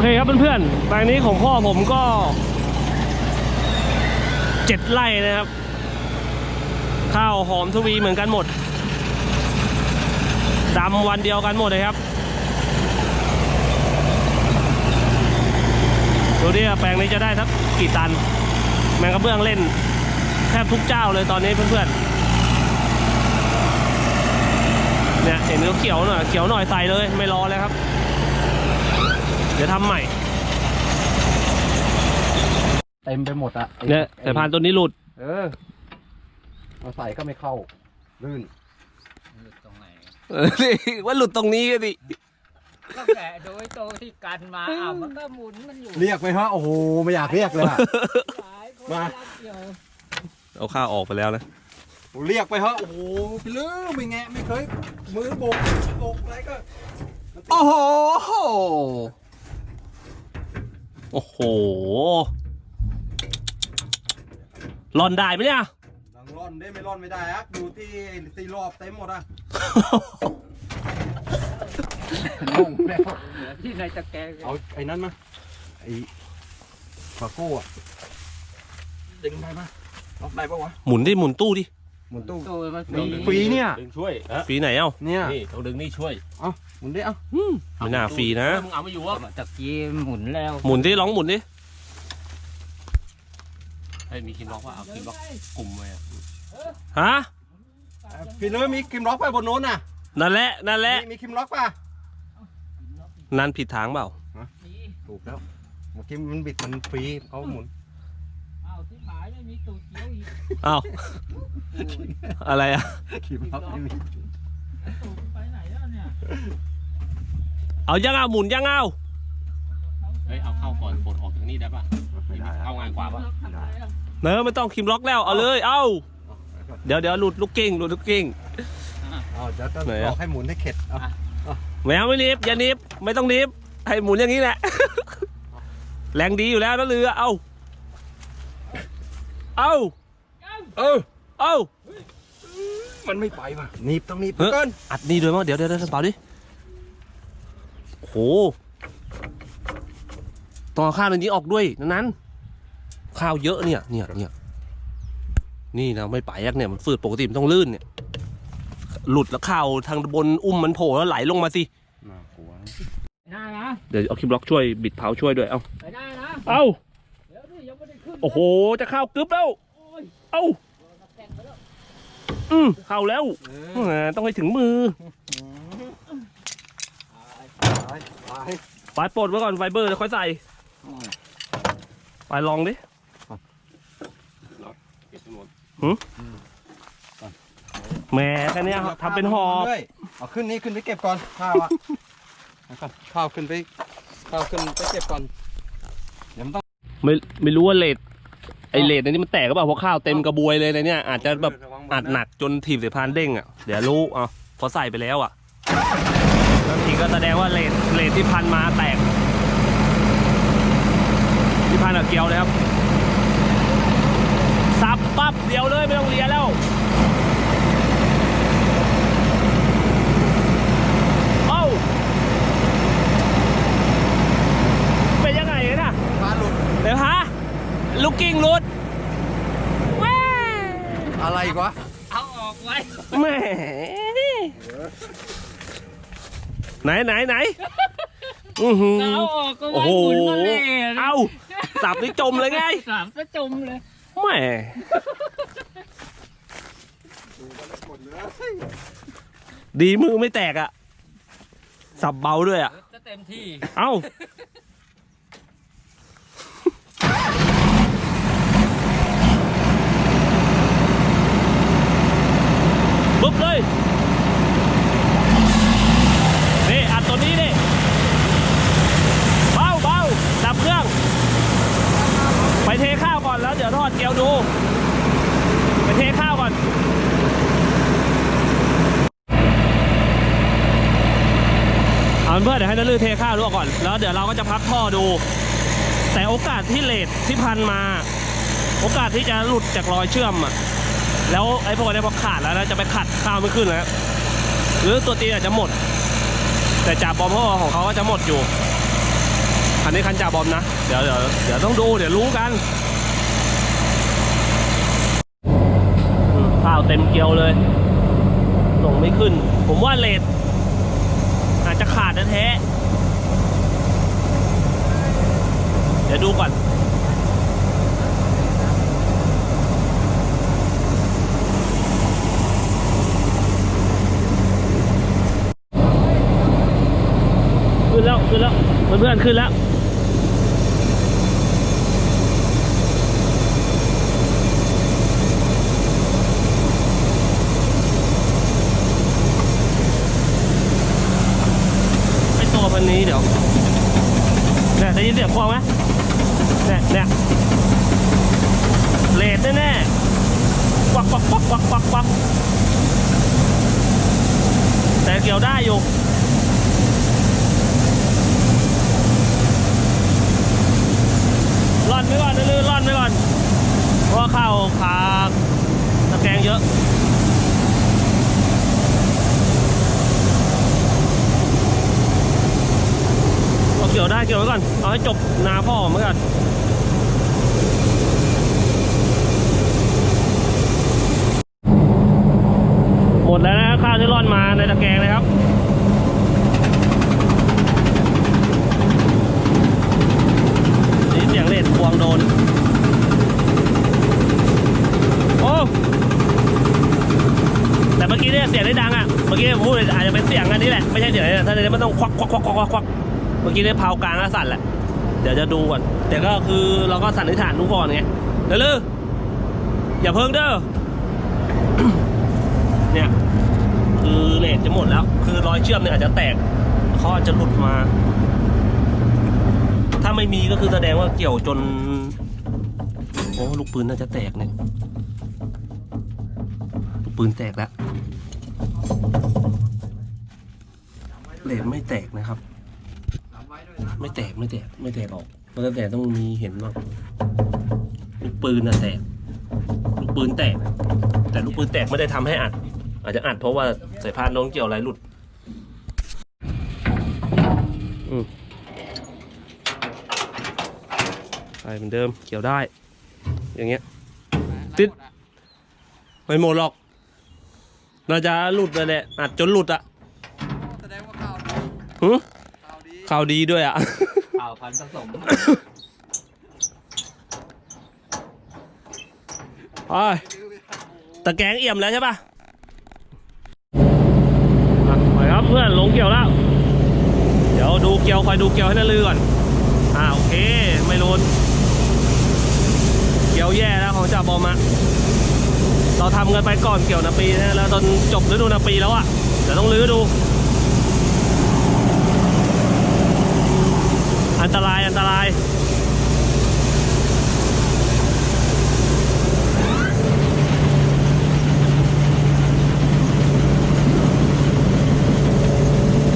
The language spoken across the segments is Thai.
เคครับเพื่อนๆแปลงนี้ของพ่อผมก็เจ็ดไร่นะครับ ข้าวหอมทวีเหมือนกันหมดดำวันเดียวกันหมดเลยครับดูดิแปลงนี้จะได้สักกี่ตัน แมงกระเบื้องเล่น แทบทุกเจ้าเลยตอนนี้เพื่อนๆเนี่ยเห็นเขาเขียวหน่อยเขียวหน่อยใส่เลยไม่รอเลยครับ เดี๋ยวทำใหม่เต็มไปหมดอะไอ้เนี่ยสายพานตัวนี้หลุด เออเอาใส่ก็ไม่เข้า ลื่นตรงไหนเออนี่ว่าหลุดตรงนี้กันดิก็แกะโดยโตวที่กันมาอ้าวมันก็หมุนมันอยู่เรียกไหมฮะโอ้โหไม่อยากเรียกเลยอะ หลายคนมา รักเดียวเอาข้าวออกไปแล้วนะ เรียกไปฮะโอ้โหพี่ลืมไม่แงะไม่เคย มือโบกโบกอะไรก็โอ้โห โอ้โหหลอนได้ไหมเนี่ยดังร่อนได้ไม่ร่อนไม่ได้อะดูที่สี่รอบเต็มหมดอะงงแล้วเหลือที่ในตะแกรงเอาไอ้นั้นมาไอ้ฟาโก้อะดึงได้ปะเอาได้ปะวะหมุนดิหมุนตู้ดิ หมุนตู้ ตัวมันมีฟรีเนี่ย ดึงช่วยเอ๊ะฟรีไหนเอ้าเนี่ยนี่ต้องดึงนี่ช่วยเอาหมุนได้เอาอืมไม่น่าฟรีนะ มึงเอาไม่อยู่วะตะกี้หมุนแล้วหมุนดิลองหมุนดิเฮ้ยมีคิมล็อกว่าเอาคิมล็อกกลุ่มเลยอะฮะพี่เลยมีคิมล็อกไปบนโน้นน่ะนั่นแหละนั่นแหละมีมีคิมล็อกป่ะนั่นผิดทางเปล่าถูกแล้วเมื่อกี้มันบิดมันฟรีเขาหมุน อ้าวที่หมายไม่มีตูดเขียวอีกเอ้า อะไรอะคิมล็อกไม่มีตูดไปไหนแล้วเนี่ยเอายังเอาหมุนยังเอาเฮ้ยเอาเข้าก่อนฝนออกจากนี่ได้ปะไม่ได้เข้าง่ายกว่าปะทำไมอะเนอะไม่ต้องคิมล็อกแล้วเอาเลยเอาเดี๋ยวเดี๋ยวหลุดลูกเก่งหลุดลูกเก่งเอาเดี๋ยวต้องไหนอะบอกให้หมุนให้เข็ดเอาไม่เอาไม่นิบอย่านิบไม่ต้องนิบให้หมุนอย่างนี้แหละแรงดีอยู่แล้วนะเรือเอาเอาเออ เอามันไม่ไปว่ะหนีบต้องหนีบเฮ้ยเกินอัดนี่ด้วยมั้งเดี๋ยวเดี๋ยวเดี๋ยวเปล่าดิโอ้โหต้องเอาข้าวในนี้ออกด้วยนั้นๆข้าวเยอะเนี่ยเนี่ยเนี่ยนี่นะไม่ไปยักเนี่ยมันฝืดปกติมันต้องลื่นเนี่ย หลุดแล้วข้าวทางบนอุ้มมันโผล่แล้วไหลลงมาสิน่ากลัวได้นะเดี๋ยวเอาคลิปล็อกช่วยบิดเผาช่วยด้วยเอาไปได้นะเอาเดี๋ยวนี่ยังไม่ได้ขึ้นโอ้โหจะเข้ากึ๊บแล้วโอ้ยเอาแต่งไปแล้ว อืมเข้าแล้วเอแหอมต้องให้ถึงมือ ไปไปปลายปลดไว้ก่อนไฟเบอร์แล้วค่อยใส่ไปลองดิเก็บจำนวนแหมแค่เนี้ยทำเป็นหอบด้วยเอาขึ้นนี้ขึ้นไปเก็บก่อนข้าวอะเอาก่อนข้าวขึ้นไปข้าวขึ้นไปเก็บก่อนเดี๋ยวมันต้องไม่ไม่รู้ว่าเลดไอเลดในนี้มันแตกก็เปล่าเพราะข้าวเต็มกระบวยเลยในเนี้ยอาจจะแบบ อัดหนักจนถีบสายพานเด้งอะ เดี๋ยวรู้อะพอใส่ไปแล้วอะบางทีก็แสดงว่าเลดเลดที่พันมาแตก ที่พันอะเกียวเลยครับสับปั๊บเดียวเลยไม่ต้องเลียแล้วเอ้าเป็นยังไงเนี่ยนะปลาหลุดเดี๋ยวฮะลูกกิ้งรุดแม่ อะไรอีกวะ เอาออกไว้แม่ไหนไหนไหนอื้อหือเอาออกก็โอ้ไว้โหหมุนมาเลยเอาสับนี่จมเลยไงสามก็จมเลยแม่ดีมือไม่แตกอะสับเบาด้วยอะจะเต็มที่ เอ้า บเลย นี่ อัดตัวนี้นี่เบาเบาดับเครื่อง ไปเทข้าวก่อนแล้วเดี๋ยวทอดเกลียวดู ไปเทข้าวก่อนเอาเป็นเพื่อนเดี๋ยวให้นัลือเทข้าวดูก่อน แล้วเดี๋ยวเราก็จะพักท่อดู แต่โอกาสที่เลทที่พันมา โอกาสที่จะหลุดจากรอยเชื่อมอะ แล้วไอ้พวกนี้พอขาดแล้วนะจะไปขัดข้าวไม่ขึ้นแล้วหรือตัวตีอาจจะหมด แต่จ่าบอมพ่อของเขาก็จะหมดอยู่คันนี้คันจ่าบอมนะ เดี๋ยวเดี๋ยวเดี๋ยวต้องดูเดี๋ยวรู้กันข้าวเต็มเกลียวเลยส่งไม่ขึ้น ผมว่าเลทอาจจะขาดแท้เดี๋ยวดูก่อน ขึ้นแล้ว เพื่อนๆขึ้นแล้ว ไอตัวพันนี้เดี๋ยวเนี่ยได้ยินเสียงพวงไหมเนี่ยเนี่ยเลดแน่ๆควักควักควักควักควักควักแต่เกี่ยวได้อยู่ ร่ อนไปก่อนลือร่อนไปก่อนเพราะข้าวขาตะแกรงเยอะเอาเกี่ยวได้เกี่ยวไว้ก่อน เอาให้จบนาพ่อผมไว้ก่อนหมดแล้วนะข้าวที่ร่อนมาในตะแกรงเลยครับ นี่เสียงเลดพวงโดน โอ้ แต่เมื่อกี้เนี่ยเสียงได้ดังอะ เมื่อกี้ผมพูดเลยอาจจะเป็นเสียงอันนี้แหละ ไม่ใช่เสียงอะไรถ้าเดี๋ยวมัน ต้องควักควักควักควักควักเมื่อกี้ได้เผากลางแล้วสั่นแหละ เดี๋ยวจะดูก่อน แต่ก็คือเราก็สันนิษฐานดูก่อนไงเดี๋ยวลืออย่าเพิ่งเด้อ เนี่ย คือเลดจะหมดแล้ว คือรอยเชื่อมเนี่ยอาจจะแตกเขาอาจจะหลุดมา ถ้าไม่มีก็คือแสดงว่าเกี่ยวจน โอ้ลูกปืนน่าจะแตกเนี่ย ลูกปืนแตกแล้ว เลนไม่แตกนะครับ ไม่แตกไม่แตกไม่แตกออกมันแต่ต้องมีเห็นบ้างลูกปืนน่ะแตกลูกปืนแตก แต่ลูกปืนแตกไม่ได้ทำให้อัด อาจจะอัดเพราะว่าสายพานโน้นเกี่ยวอะไรหลุดอืมไปเหมือนเดิมเกี่ยวได้ อย่างเงี้ย ติดไม่หมดหรอกน่าจะหลุดไปแหละอัดจนหลุดอะ หึข่าวดีข่าวดีด้วยอะข่าวพันผสมไปตะแกรงเอี่ยมแล้วใช่ปะอะไปครับเพื่อนลงเกี่ยวแล้ว เดี๋ยวดูเกี่ยวคอยดูเกี่ยวให้นาลือก่อน อ่าโอเค ไม่รุนเกี่ยวแย่แล้วของจ่าบอมอะเราทำกันไปก่อนเกี่ยวนาปีนะแล้วตอนจบฤดูนาปีแล้วอะเดี๋ยวต้องลื้อดู อันตรายอันตราย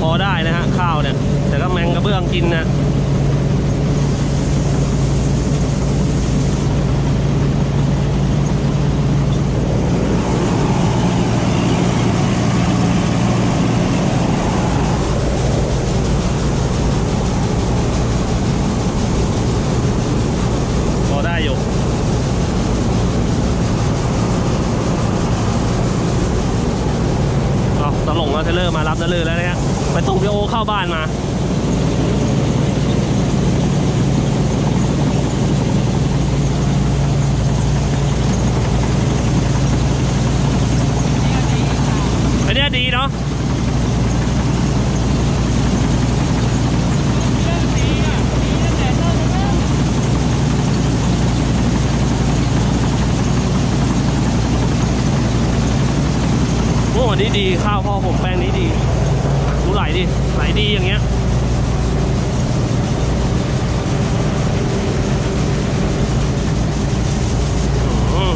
พอได้นะฮะข้าวเนี่ย แต่ก็แมงกระเบื้องกินนะพอได้อยู่ เอาตลงแล้ว เทเลอร์มารับนาลือแล้วนะฮะไปส่งพี่โอเข้าบ้านมา อันเนี้ยดีเนาะ โอ้ดีดีข้าวพ่อผมแป้งนี้ดีดูไหลดิไหลดีอย่างเงี้ยอืม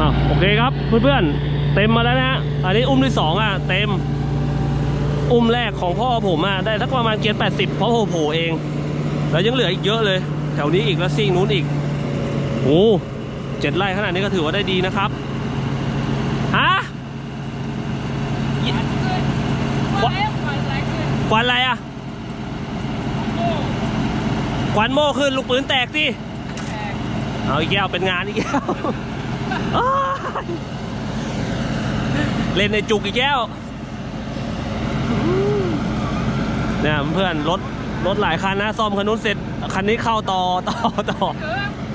อะโอเคครับเพื่อนๆเต็มมาแล้วนะฮะอันนี้อุ้มที่สองอะเต็ม อุ้มแรกของพ่อผมอะได้สักประมาณเกียร์แปดสิบเพราะโผล่เอง แล้วยังเหลืออีกเยอะเลย แถวนี้อีกแล้วซิ่งนู้นอีกโอ้เจ็ดไร่ขนาดนี้ก็ถือว่าได้ดีนะครับ ฮะ ควันอะไรอะควันโม่ขึ้นลูกปืนแตกสิเอาอีกแก้วเป็นงานอีกแก้วอ้ายเล่นในจุกอีกแก้วเนี่ยเพื่อนรถรถหลายคันนะซ่อมคันนู้นเสร็จคันนี้เข้าต่อต่อต่อ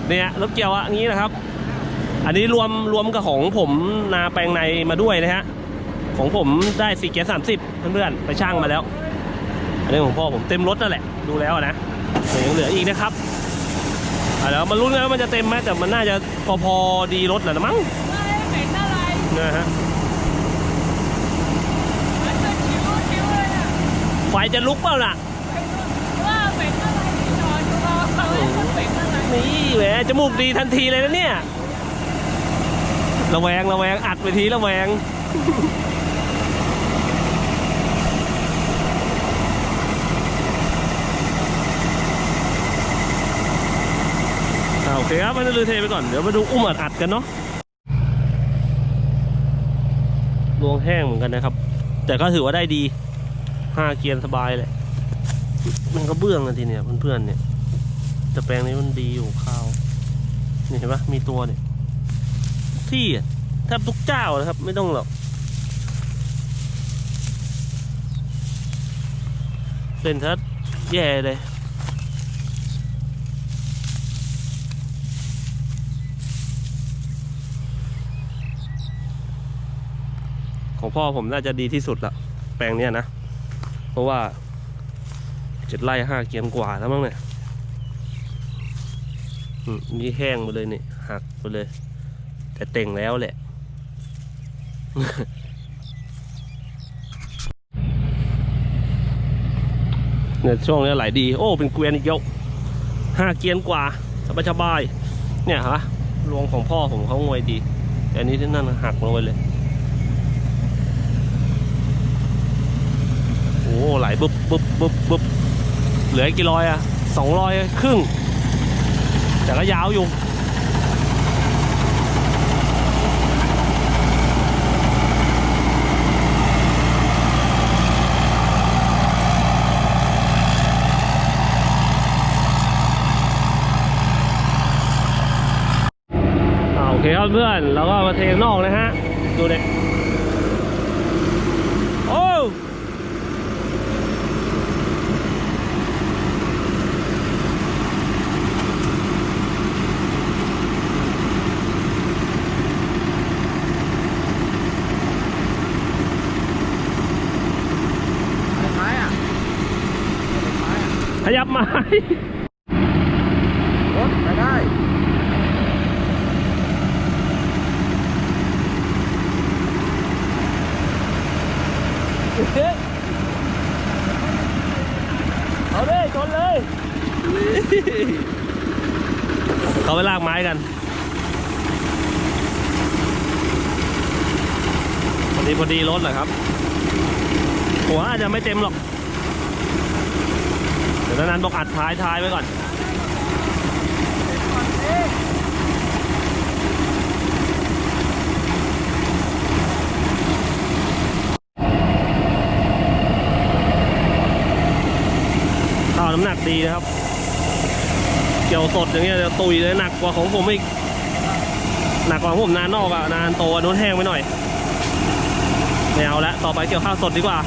เนี่ยรถเกี่ยวอะอย่างนี้นะครับ อันนี้รวมรวมกับของผมนาแปลงในมาด้วยนะฮะของผมได้สี่เกียร์สามสิบเพื่อนๆไปช่างมาแล้ว อันนี้ของพ่อผมเต็มรถนั่นแหละ ดูแล้วนะแต่ยังเหลืออีกนะครับเดี๋ยวมาลุ้นกันว่ามันจะเต็มไหมแต่มันน่าจะพอพอดีรถแหละมั้งเป็นอะไรนะฮะมันจะชิวชิวเลยอะไฟจะลุกเปล่าล่ะว่าเป็นอะไรนอนรอเขาเป็นอะไรนี่แหมจมูกดีทันทีเลยนะเนี่ยระแวงระแวงอัดไปทีระแวง อ่าโอ เคครับมันลือเทไปก่อน เดี๋ยวมาดูอุ้มอัดอัดกันเนาะลวงแห้งเหมือนกันนะครับ แต่ก็ถือว่าได้ดีห้าเกียร์สบายเลยมันก็เบื้องกันทีเนี่ยเพื่อนๆเนี่ยแต่แปลงนี้มันดีอยู่ข้าวนี่เห็นปะมีตัวเนี่ยที่แทบทุกเจ้านะครับ ไม่ต้องหรอกเป็นทัดแย่เลย ของพ่อผมน่าจะดีที่สุดละแปลงเนี้ยนะ เพราะว่าเจ็ดไร่ห้าเกียนกว่าแล้วมั้งเนี่ยมนี่แห้งไปเลยนี่หักไปเลย แต่เต่งแล้วแหละ เนี่ยช่วงนี้ไหลดี โอ้ เป็นเกวียนอีกเยอะห้าเกียนกว่าสบายสบายเนี่ยฮะรวงของพ่อผมเขางวยดี แต่อันนี้ที่นั่นหักลงไปเลย อ้ไหลบึบบึบบึบบึบเหลือกี่ร้อยอะสองร้อยครึ่ง แต่ก็ยาวอยู่อ่าโอเคครับเพื่อนเราก็มาเทงนอกนะฮะ ดูเด็กโอ้ ไม้อะไม้อะ ขยับ ไม้รถไปได้เอาเลยชนเลย เขาไปลากไม้กัน พอดีพอดีรถเหรอครับ หัวอาจจะไม่เต็มหรอก ดี๋ยวนั้นบอกอัดท้ายท้ายไว้ก่อน ข้าวน้ำหนักดีนะครับ เกี่ยวสดอย่างเงี้ยจะตุยเลยหนักกว่าของผมอีก หนักกว่าของผมนานนอกอะนานโตอนนู้นแห้งไปหน่อยไม่เอาละต่อไปเกี่ยวข้าวสดดีกว่า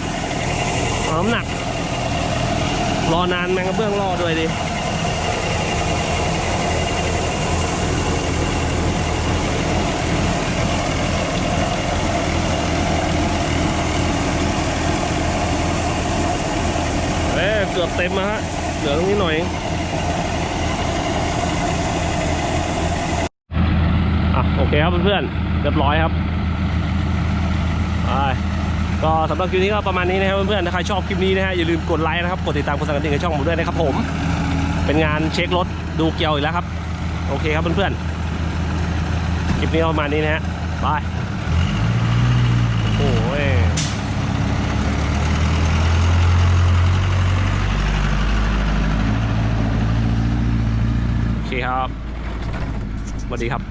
เอาน้ำหนัก รอนานแมงกระเบื้องรอด้วยดิเอ้ยเกือบเต็มแล้วฮะ เหลือตรงนี้หน่อยองอะโอเคครับเพื่อนๆเรียบร้อยครับไป ก็สำหรับคลิปนี้ก็ประมาณนี้นะครับเพื่อนๆถ้าใครชอบคลิปนี้นะฮะอย่าลืมกดไลค์นะครับกดติดตามกดสั่นกระดิ่งในช่องผมด้วยนะครับผมเป็นงานเช็ครถดูเกียวอีกแล้วครับ โอเคครับเพื่อนๆคลิปนี้ประมาณนี้นะฮะบายโอ้ยโอเคครับสวัสดีครับ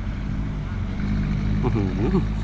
อื้อหือ